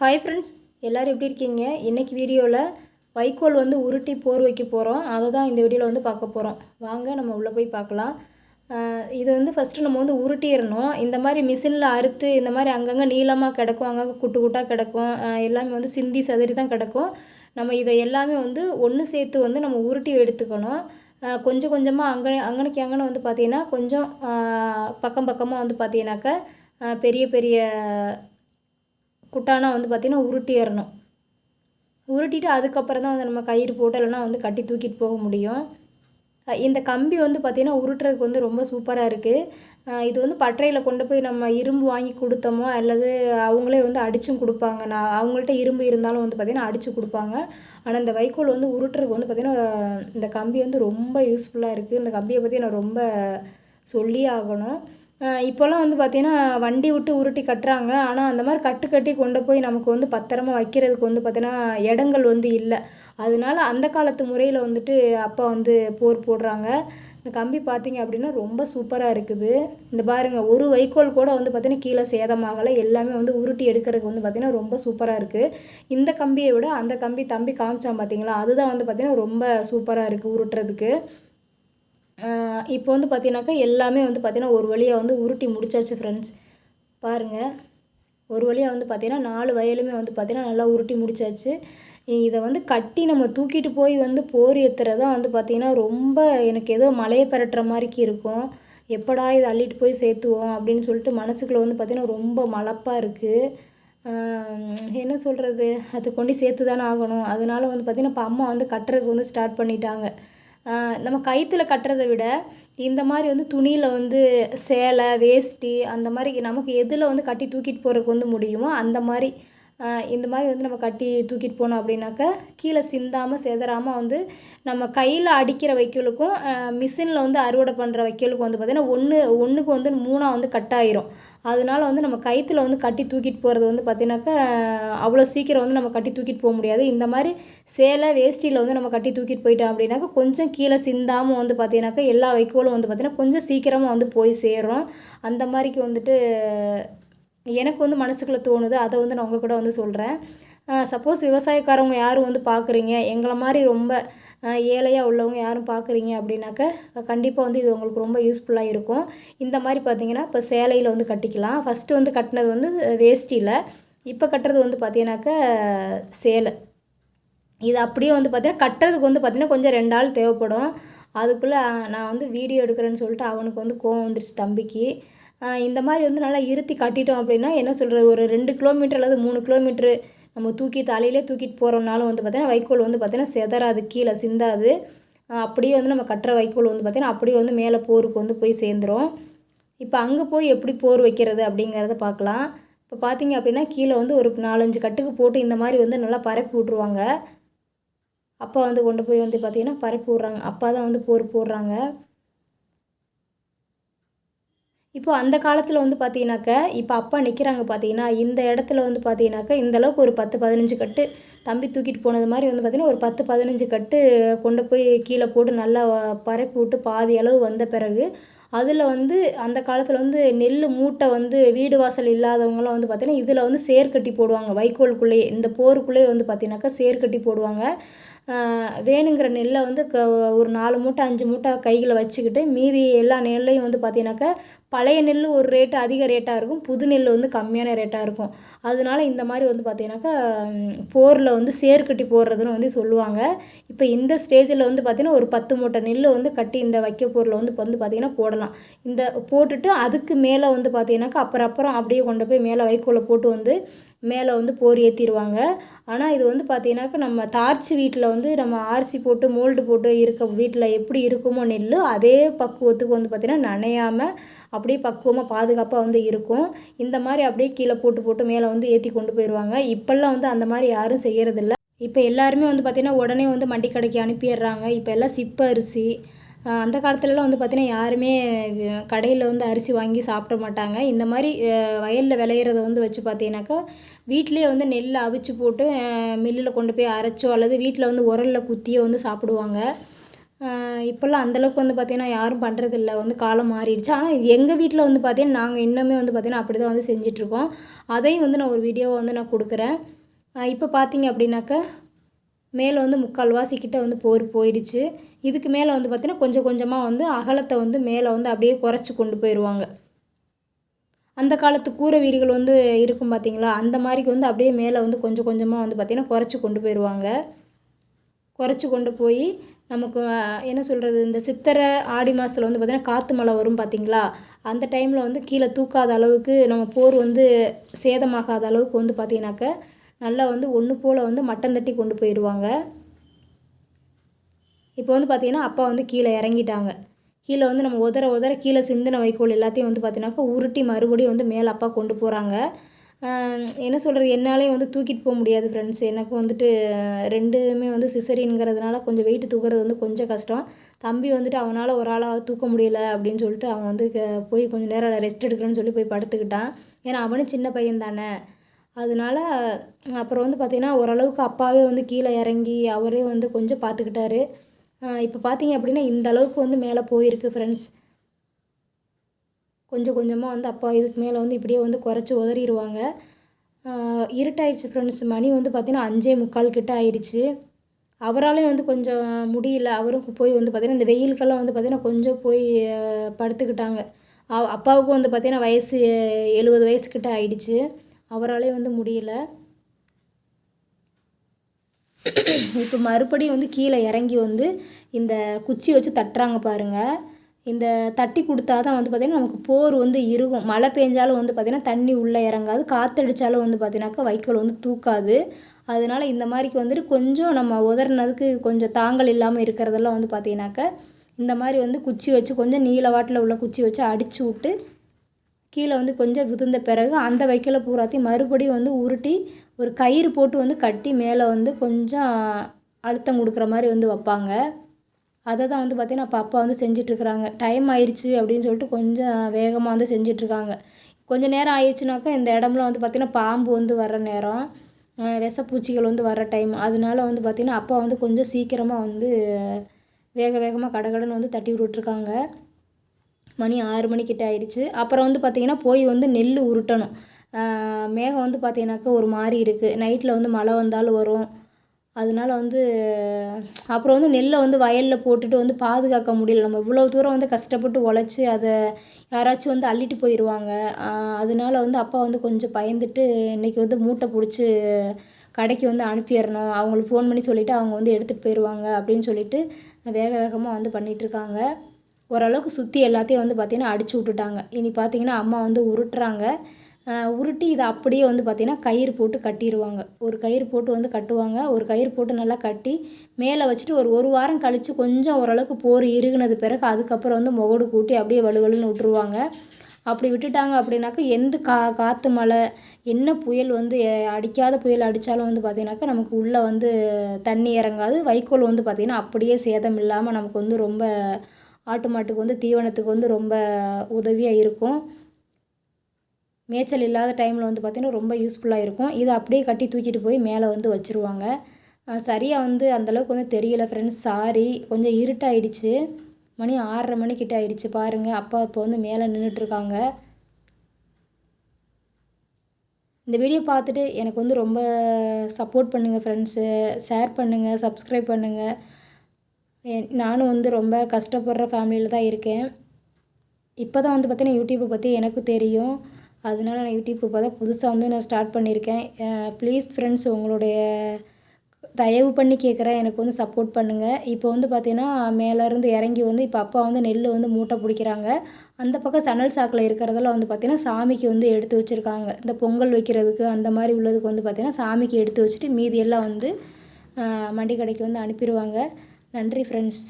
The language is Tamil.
ஹாய் ஃப்ரெண்ட்ஸ் எல்லோரும் எப்படி இருக்கீங்க? இன்றைக்கி வீடியோவில் வைக்கோல் வந்து உருட்டி போர் வைக்க போகிறோம் அதை தான் இந்த வீடியோவில் வந்து பார்க்க போகிறோம் வாங்க நம்ம உள்ளே போய் பார்க்கலாம். இது வந்து ஃபஸ்ட்டு நம்ம வந்து உருட்டிடணும். இந்த மாதிரி மிஷினில் அறுத்து இந்த மாதிரி அங்கங்கே நீளமாக கிடக்கும் அங்கங்கே குட்டு குட்டாக கிடக்கும் எல்லாமே வந்து சிந்தி சதறி தான் கிடக்கும். நம்ம இதை எல்லாமே வந்து ஒன்று சேர்த்து வந்து நம்ம உருட்டி எடுத்துக்கணும். கொஞ்சம் கொஞ்சமாக அங்கே அங்கனைக்கு அங்கனை வந்து பார்த்திங்கன்னா கொஞ்சம் பக்கம் பக்கமாக வந்து பார்த்தீங்கன்னாக்கா பெரிய பெரிய குட்டானா வந்து பார்த்திங்கன்னா உருட்டிடணும் உருட்டிட்டு அதுக்கப்புறம் தான் வந்து நம்ம கயிறு போட்டு இல்லைன்னா வந்து கட்டி தூக்கிட்டு போக முடியும். இந்த கம்பி வந்து பார்த்திங்கன்னா உருட்டுறதுக்கு வந்து ரொம்ப சூப்பராக இருக்குது இது வந்து பட்டறையில் கொண்டு போய் நம்ம இரும்பு வாங்கி கொடுத்தோமோ அல்லது அவங்களே வந்து அடிச்சும் கொடுப்பாங்க. நான் அவங்கள்ட்ட இரும்பு இருந்தாலும் வந்து பார்த்திங்கன்னா அடித்து கொடுப்பாங்க. ஆனால் இந்த வைக்கோல் வந்து உருட்டுறதுக்கு வந்து பார்த்திங்கன்னா இந்த கம்பி வந்து ரொம்ப யூஸ்ஃபுல்லாக இருக்குது இந்த கம்பியை பற்றி நான் ரொம்ப சொல்லியே ஆகணும். இப்போல்லாம் வந்து பார்த்திங்கன்னா வண்டி விட்டு உருட்டி கட்டுறாங்க. ஆனால் அந்த மாதிரி கட்டு கட்டி கொண்டு போய் நமக்கு வந்து பத்திரமா வைக்கிறதுக்கு வந்து பார்த்திங்கன்னா இடங்கள் வந்து இல்லை. அதனால அந்த காலத்து முறையில் வந்துட்டு அப்பா வந்து போர் போடுறாங்க. இந்த கம்பி பார்த்தீங்க அப்படின்னா ரொம்ப சூப்பராக இருக்குது. இந்த பாருங்க ஒரு வைக்கோல் கூட வந்து பார்த்திங்கன்னா கீழே சேதமாகலை. எல்லாமே வந்து உருட்டி எடுக்கிறதுக்கு வந்து பார்த்திங்கன்னா ரொம்ப சூப்பராக இருக்குது இந்த கம்பியை விட அந்த கம்பி தம்பி காமிச்சான் பார்த்தீங்களா அதுதான் வந்து பார்த்திங்கன்னா ரொம்ப சூப்பராக இருக்குது உருட்டுறதுக்கு. இப்போ வந்து பார்த்தீங்கன்னாக்கா எல்லாமே வந்து பார்த்தீங்கன்னா ஒரு வழியாக வந்து உருட்டி முடிச்சாச்சு ஃப்ரெண்ட்ஸ் பாருங்கள் ஒரு வழியாக வந்து பார்த்தீங்கன்னா நாலு வயலுமே வந்து பார்த்தீங்கன்னா நல்லா உருட்டி முடிச்சாச்சு. இதை வந்து கட்டி நம்ம தூக்கிட்டு போய் வந்து போர் ஏற்றுறதான் வந்து பார்த்திங்கன்னா ரொம்ப எனக்கு ஏதோ மலையை பரட்டுற மாதிரிக்கு இருக்கும். எப்படா இதை அள்ளிட்டு போய் சேர்த்துவோம் அப்படின்னு சொல்லிட்டு மனசுக்குள்ளே வந்து பார்த்திங்கன்னா ரொம்ப மலப்பாக இருக்குது என்ன சொல்கிறது அது கொண்டு சேர்த்து தானே ஆகணும். அதனால வந்து பார்த்திங்கன்னா இப்போ அம்மா வந்து கட்டுறதுக்கு வந்து ஸ்டார்ட் பண்ணிட்டாங்க. நம்ம கயிற்றுல கட்டுறதை விட இந்த மாதிரி வந்து துணியில் வந்து சேலை வேஷ்டி அந்த மாதிரி நமக்கு எதில் வந்து கட்டி தூக்கிட்டு போகிறதுக்கு வந்து முடியுமோ அந்த மாதிரி இந்த மாதிரி வந்து நம்ம கட்டி தூக்கிட்டு போனோம் அப்படின்னாக்கா கீழே சிந்தாமல் செதறாமல் வந்து நம்ம கையில் அடிக்கிற வைக்கோலுக்கும் மிஷினில் வந்து அறுவடை பண்ணுற வைக்கோலுக்கும் வந்து பார்த்திங்கன்னா ஒன்று ஒன்றுக்கு வந்து மூணாக வந்து கட்டாயிரும் அதனால வந்து நம்ம கயிற்றுல வந்து கட்டி தூக்கிட்டு போகிறது வந்து பார்த்திங்கனாக்கா அவ்வளோ சீக்கிரம் வந்து நம்ம கட்டி தூக்கிட்டு போக முடியாது. இந்த மாதிரி சேலை வேஷ்டியில் வந்து நம்ம கட்டி தூக்கிட்டு போயிட்டோம் அப்படின்னாக்கா கொஞ்சம் கீழே சிந்தாமல் வந்து பார்த்திங்கனாக்கா எல்லா வைக்கோலும் வந்து பார்த்திங்கன்னா கொஞ்சம் சீக்கிரமாக வந்து போய் சேரும். அந்த மாதிரிக்கு வந்துட்டு எனக்கு வந்து மனசுக்குள்ளே தோணுது. அதை வந்து நான் உங்கள் கூட வந்து சொல்கிறேன் சப்போஸ் விவசாயக்காரவங்க யாரும் வந்து பார்க்குறீங்க எங்களை மாதிரி ரொம்ப ஏழையாக உள்ளவங்க யாரும் பார்க்குறீங்க அப்படின்னாக்க கண்டிப்பாக வந்து இது உங்களுக்கு ரொம்ப யூஸ்ஃபுல்லாக இருக்கும். இந்த மாதிரி பார்த்தீங்கன்னா இப்போ சேலையில் வந்து கட்டிக்கலாம். ஃபஸ்ட்டு வந்து கட்டினது வந்து வேஷ்டியில். இப்போ கட்டுறது வந்து பார்த்தீங்கன்னாக்க சேலை. இது அப்படியே வந்து பார்த்தீங்கன்னா கட்டுறதுக்கு வந்து பார்த்தீங்கன்னா கொஞ்சம் ரெண்டு ஆள் தேவைப்படும். அதுக்குள்ளே நான் வந்து வீடியோ எடுக்கிறேன்னு சொல்லிட்டு அவனுக்கு வந்து கோவம் வந்துருச்சு தம்பிக்கு. இந்த மாதிரி வந்து நல்லா இருத்தி கட்டிட்டோம் அப்படின்னா என்ன சொல்கிறது ஒரு ரெண்டு கிலோமீட்டர் அல்லது மூணு கிலோமீட்ரு நம்ம தூக்கி தலையிலே தூக்கிட்டு போகிறோம்னாலும் வந்து பார்த்தீங்கன்னா வைக்கோல் வந்து பார்த்தீங்கன்னா செதறாது கீழே சிந்தாது. அப்படியே வந்து நம்ம கட்டுற வைக்கோல் வந்து பார்த்தீங்கன்னா அப்படியே வந்து மேலே போருக்கு வந்து போய் சேர்ந்துரும். இப்போ அங்கே போய் எப்படி போர் வைக்கிறது அப்படிங்கிறத பார்க்கலாம் இப்போ பார்த்தீங்க அப்படின்னா கீழே வந்து ஒரு நாலஞ்சு கட்டுக்கு போட்டு இந்த மாதிரி வந்து நல்லா பரப்பி விட்ருவாங்க அப்பா வந்து கொண்டு போய் வந்து பார்த்திங்கன்னா பரப்பி விட்றாங்க. அப்பா தான் வந்து போர் போடுறாங்க. இப்போ அந்த காலத்தில் வந்து பார்த்தீங்கன்னாக்கா இப்போ அப்பா நிற்கிறாங்க பார்த்தீங்கன்னா இந்த இடத்துல வந்து பார்த்தீங்கன்னாக்கா இந்த அளவுக்கு ஒரு பத்து பதினஞ்சு கட்டு தம்பி தூக்கிட்டு போனது மாதிரி வந்து பார்த்தீங்கன்னா ஒரு பத்து பதினஞ்சு கட்டு கொண்டு போய் கீழே போட்டு நல்லா பரப்பி விட்டு பாதி அளவு வந்த பிறகு அதில் வந்து அந்த காலத்தில் வந்து நெல் மூட்டை வந்து வீடு வாசல் இல்லாதவங்களாம் வந்து பார்த்திங்கன்னா இதில் வந்து சேர்க்கட்டி போடுவாங்க. வைக்கோலுக்குள்ளேயே இந்த போருக்குள்ளேயே வந்து பார்த்தீங்கன்னாக்கா சேர்கட்டி போடுவாங்க. வேணுங்கிற நெல்லை வந்து க ஒரு நாலு மூட்டை அஞ்சு மூட்டை கையில் வச்சுக்கிட்டு மீதி எல்லா நெல்லையும் வந்து பார்த்தீங்கன்னாக்கா பழைய நெல் ஒரு ரேட்டு அதிக ரேட்டாக இருக்கும் புது நெல் வந்து கம்மியான ரேட்டாக இருக்கும். அதனால இந்த மாதிரி வந்து பார்த்தீங்கன்னாக்கா போரில் வந்து சேர் கட்டி போடுறதுன்னு வந்து சொல்லுவாங்க. இப்போ இந்த ஸ்டேஜில் வந்து பார்த்தீங்கன்னா ஒரு பத்து மூட்டை நெல் வந்து கட்டி இந்த வைக்க போரில் வந்து வந்து பார்த்தீங்கன்னா போடலாம். இந்த போட்டுட்டு அதுக்கு மேலே வந்து பார்த்தீங்கன்னாக்கா அப்புறம் அப்புறம் அப்படியே கொண்டு போய் மேலே வைக்கோலை போட்டு வந்து மேலே வந்து போர் ஏற்றிடுவாங்க ஆனால் இது வந்து பார்த்தீங்கன்னாக்கா நம்ம தார்ச்சி வீட்டில் வந்து நம்ம ஆர்ச்சி போட்டு மோல்டு போட்டு இருக்க வீட்டில் எப்படி இருக்குமோ நெல் அதே பக்குவத்துக்கு வந்து பார்த்திங்கன்னா நனையாமல் அப்படியே பக்குவமாக பாதுகாப்பாக வந்து இருக்கும். இந்த மாதிரி அப்படியே கீழே போட்டு போட்டு மேலே வந்து ஏற்றி கொண்டு போயிடுவாங்க இப்போல்லாம் வந்து அந்த மாதிரி யாரும் செய்கிறதில்ல இப்போ எல்லாருமே வந்து பார்த்திங்கன்னா உடனே வந்து மண்டி கடைக்கு அனுப்பிடுறாங்க. இப்போ எல்லாம் சிப்ப அரிசி அந்த காலத்துலலாம் வந்து பார்த்திங்கன்னா யாருமே கடையில் வந்து அரிசி வாங்கி சாப்பிட மாட்டாங்க. இந்த மாதிரி வயலில் விளையிறத வந்து வச்சு பார்த்தீங்கன்னாக்கா வீட்டிலேயே வந்து நெல் அவிச்சு போட்டு மில்லில் கொண்டு போய் அரைச்சோ அல்லது வீட்டில் வந்து உரலில் குத்தியோ வந்து சாப்பிடுவாங்க. இப்போல்லாம் அந்தளவுக்கு வந்து பார்த்திங்கன்னா யாரும் பண்ணுறதில்ல வந்து காலம் மாறிடுச்சு. ஆனால் எங்கள் வீட்டில் வந்து பார்த்திங்கன்னா நாங்கள் இன்னுமே வந்து பார்த்திங்கன்னா அப்படி தான் வந்து செஞ்சிட்ருக்கோம் அதையும் வந்து நான் ஒரு வீடியோவை வந்து நான் கொடுக்குறேன். இப்போ பார்த்தீங்க அப்படின்னாக்கா மேலே வந்து முக்கால்வாசி கிட்ட வந்து போர் போயிடுச்சு. இதுக்கு மேலே வந்து பார்த்திங்கன்னா கொஞ்சம் கொஞ்சமாக வந்து அகலத்தை வந்து மேலே வந்து அப்படியே குறைச்சி கொண்டு போயிடுவாங்க. அந்த காலத்து கூரை வீடுகள் வந்து இருக்கும் பார்த்தீங்களா? அந்த மாதிரிக்கு வந்து அப்படியே மேலே வந்து கொஞ்சம் கொஞ்சமாக வந்து பார்த்திங்கன்னா குறைச்சி கொண்டு போயிடுவாங்க. குறைச்சி கொண்டு போய் நமக்கு என்ன சொல்கிறது இந்த சித்தரை ஆடி மாதத்துல வந்து பார்த்திங்கன்னா காற்று மழை வரும் பார்த்திங்களா? அந்த டைமில் வந்து கீழே தூக்காத அளவுக்கு நம்ம போர் வந்து சேதமாகாத அளவுக்கு வந்து பார்த்திங்கனாக்க நல்லா வந்து ஒன்று போல் வந்து மட்டம் தட்டி கொண்டு போயிடுவாங்க இப்போ வந்து பார்த்திங்கன்னா அப்பா வந்து கீழே இறங்கிட்டாங்க. கீழே வந்து நம்ம உதற உதற கீழே சிந்தின வைக்கோல் எல்லாத்தையும் வந்து பார்த்திங்கனாக்கா உருட்டி மறுபடியும் வந்து மேலே அப்பா கொண்டு போகிறாங்க என்ன சொல்கிறது என்னாலே வந்து தூக்கிட்டு போக முடியாது ஃப்ரெண்ட்ஸ் எனக்கு வந்துட்டு ரெண்டுமே வந்து சிசரிங்கிறதுனால கொஞ்சம் வெயிட்டு தூக்குறது வந்து கொஞ்சம் கஷ்டம். தம்பி வந்துட்டு அவனால் ஒரு ஆளாக தூக்க முடியல அப்படின்னு சொல்லிட்டு அவன் வந்து போய் கொஞ்சம் நேரம் ரெஸ்ட் எடுக்கிறேன்னு சொல்லி போய் படுத்துக்கிட்டான். ஏன்னா அவனும் சின்ன பையன் தானே அதனால அப்புறம் வந்து பார்த்திங்கன்னா ஓரளவுக்கு அப்பாவே வந்து கீழே இறங்கி அவரே வந்து கொஞ்சம் பார்த்துக்கிட்டாரு இப்போ பார்த்தீங்க அப்படின்னா இந்த அளவுக்கு வந்து மேலே போயிருக்கு ஃப்ரெண்ட்ஸ் கொஞ்சம் கொஞ்சமாக வந்து அப்பா இதுக்கு மேலே வந்து இப்படியே வந்து குறைச்சி உதறிடுவாங்க இருட்டாயிடுச்சு ஃப்ரெண்ட்ஸ் மணி வந்து பார்த்திங்கன்னா அஞ்சே முக்கால் கிட்ட ஆயிடுச்சு. அவராலையும் வந்து கொஞ்சம் முடியல. அவரும் போய் வந்து பார்த்திங்கன்னா இந்த வெயிலுக்கெல்லாம் வந்து பார்த்திங்கன்னா கொஞ்சம் போய் படுத்துக்கிட்டாங்க. அப்பாவுக்கும் வந்து பார்த்திங்கன்னா வயசு எழுபது வயசுக்கிட்ட ஆயிடுச்சு. அவராலே வந்து முடியல. இப்போ மறுபடியும் வந்து கீழே இறங்கி வந்து இந்த குச்சி வச்சு தட்டுறாங்க பாருங்கள் இந்த தட்டி கொடுத்தா தான் வந்து பார்த்திங்கன்னா நமக்கு போர் வந்து இருக்கும். மழை பெஞ்சாலும் வந்து பார்த்திங்கன்னா தண்ணி உள்ளே இறங்காது. காற்றடிச்சாலும் வந்து பார்த்திங்கனாக்கா வைக்கோல் வந்து தூக்காது. அதனால் இந்த மாதிரிக்கு வந்துட்டு கொஞ்சம் நம்ம உதறினதுக்கு கொஞ்சம் தாங்கல் இல்லாமல் இருக்கிறதெல்லாம் வந்து பார்த்திங்கனாக்கா இந்த மாதிரி வந்து குச்சி வச்சு கொஞ்சம் நீள வாட்டில் உள்ள குச்சி வச்சு அடித்து விட்டு கீழே வந்து கொஞ்சம் விதுந்த பிறகு அந்த வைக்கோலை பூராத்தையும் மறுபடியும் வந்து உருட்டி ஒரு கயிறு போட்டு வந்து கட்டி மேலே வந்து கொஞ்சம் அழுத்தம் கொடுக்குற மாதிரி வந்து வைப்பாங்க. அதை தான் வந்து பார்த்திங்கன்னா அப்போ அப்பா வந்து செஞ்சிட்ருக்குறாங்க. டைம் ஆயிடுச்சு அப்படின்னு சொல்லிட்டு கொஞ்சம் வேகமாக வந்து செஞ்சிட்ருக்காங்க. கொஞ்சம் நேரம் ஆயிடுச்சுனாக்கா இந்த இடம்லாம் வந்து பார்த்திங்கன்னா பாம்பு வந்து வர்ற நேரம் விஷப்பூச்சிகள் வந்து வர்ற டைம். அதனால வந்து பார்த்திங்கன்னா அப்பா வந்து கொஞ்சம் சீக்கிரமாக வந்து வேக வேகமாக கடகடன்னு வந்து தட்டி விட்டுட்ருக்காங்க. மணி ஆறு மணிக்கிட்ட ஆயிடுச்சு. அப்புறம் வந்து பார்த்திங்கன்னா போய் வந்து நெல் உருட்டணும். மேகம் வந்து பார்த்திங்கனாக்கா ஒரு மாதிரி இருக்குது நைட்டில் வந்து மழை வந்தாலும் வரும். அதனால வந்து அப்புறம் வந்து நெல்லை வந்து வயலில் போட்டுட்டு வந்து பாதுகாக்க முடியல. நம்ம இவ்வளோ தூரம் வந்து கஷ்டப்பட்டு உழைச்சி அதை யாராச்சும் வந்து அள்ளிட்டு போயிடுவாங்க அதனால வந்து அப்பா வந்து கொஞ்சம் பயந்துட்டு இன்றைக்கி வந்து மூட்டை பிடிச்சி கடைக்கு வந்து அனுப்பிடணும். அவங்களுக்கு ஃபோன் பண்ணி சொல்லிவிட்டு அவங்க வந்து எடுத்துகிட்டு போயிடுவாங்க அப்படின்னு சொல்லிட்டு வேக வேகமாக வந்து பண்ணிகிட்ருக்காங்க ஓரளவுக்கு சுற்றி எல்லாத்தையும் வந்து பார்த்திங்கன்னா அடித்து விட்டுட்டாங்க. இனி பார்த்திங்கன்னா அம்மா வந்து உருட்டுறாங்க. உருட்டி இதை அப்படியே வந்து பார்த்திங்கன்னா கயிறு போட்டு கட்டிடுவாங்க ஒரு கயிறு போட்டு வந்து கட்டுவாங்க. ஒரு கயிறு போட்டு நல்லா கட்டி மேலே வச்சுட்டு ஒரு ஒரு வாரம் கழித்து கொஞ்சம் ஓரளவுக்கு போர் இறுகுனது பிறகு அதுக்கப்புறம் வந்து முகடு கூட்டி அப்படியே வலுவலுன்னு விட்டுருவாங்க. அப்படி விட்டுட்டாங்க அப்படின்னாக்கா எந்த கா காற்று மழை என்ன புயல் வந்து அடிக்காத புயல் அடித்தாலும் வந்து பார்த்திங்கனாக்கா நமக்கு உள்ளே வந்து தண்ணி இறங்காது. வைக்கோல் வந்து பார்த்திங்கன்னா அப்படியே சேதம் இல்லாமல் நமக்கு வந்து ரொம்ப ஆட்டு மாட்டுக்கு வந்து தீவனத்துக்கு வந்து ரொம்ப உதவியாக இருக்கும். மேய்ச்சல் இல்லாத டைமில் வந்து பார்த்திங்கன்னா ரொம்ப யூஸ்ஃபுல்லாக இருக்கும். இதை அப்படியே கட்டி தூக்கிட்டு போய் மேலே வந்து வச்சுருவாங்க. சரியாக வந்து அந்தளவுக்கு வந்து தெரியல ஃப்ரெண்ட்ஸ் சாரி கொஞ்சம் இருட்டாயிடுச்சு. மணி ஆறரை மணிக்கிட்ட ஆயிடுச்சு. பாருங்கள் அப்பா இப்போ வந்து மேலே நின்றுட்டுருக்காங்க இந்த வீடியோ பார்த்துட்டு எனக்கு வந்து ரொம்ப சப்போர்ட் பண்ணுங்கள் ஃப்ரெண்ட்ஸு ஷேர் பண்ணுங்கள் சப்ஸ்கிரைப் பண்ணுங்கள் நானும் வந்து ரொம்ப கஷ்டப்படுற ஃபேமிலியில் தான் இருக்கேன். இப்போ தான் வந்து பார்த்தீங்கன்னா யூடியூப்பை பற்றி எனக்கு தெரியும். அதனால நான் யூடியூப் இப்போ தான் புதுசாக வந்து நான் ஸ்டார்ட் பண்ணியிருக்கேன் ப்ளீஸ் ஃப்ரெண்ட்ஸ் உங்களுடைய தயவு பண்ணி கேட்குறேன் எனக்கு வந்து சப்போர்ட் பண்ணுங்கள் இப்போ வந்து பார்த்திங்கன்னா மேலேருந்து இறங்கி வந்து இப்போ அப்பா வந்து நெல் வந்து மூட்டை பிடிக்கிறாங்க. அந்த பக்கம் சணல் சாக்கில் இருக்கிறதெல்லாம் வந்து பார்த்திங்கன்னா சாமிக்கு வந்து எடுத்து வச்சுருக்காங்க. இந்த பொங்கல் வைக்கிறதுக்கு அந்த மாதிரி உள்ளதுக்கு வந்து பார்த்திங்கன்னா சாமிக்கு எடுத்து வச்சுட்டு மீதி எல்லாம் வந்து மண்டி கடைக்கு வந்து அனுப்பிடுவாங்க நன்றி ஃப்ரெண்ட்ஸ்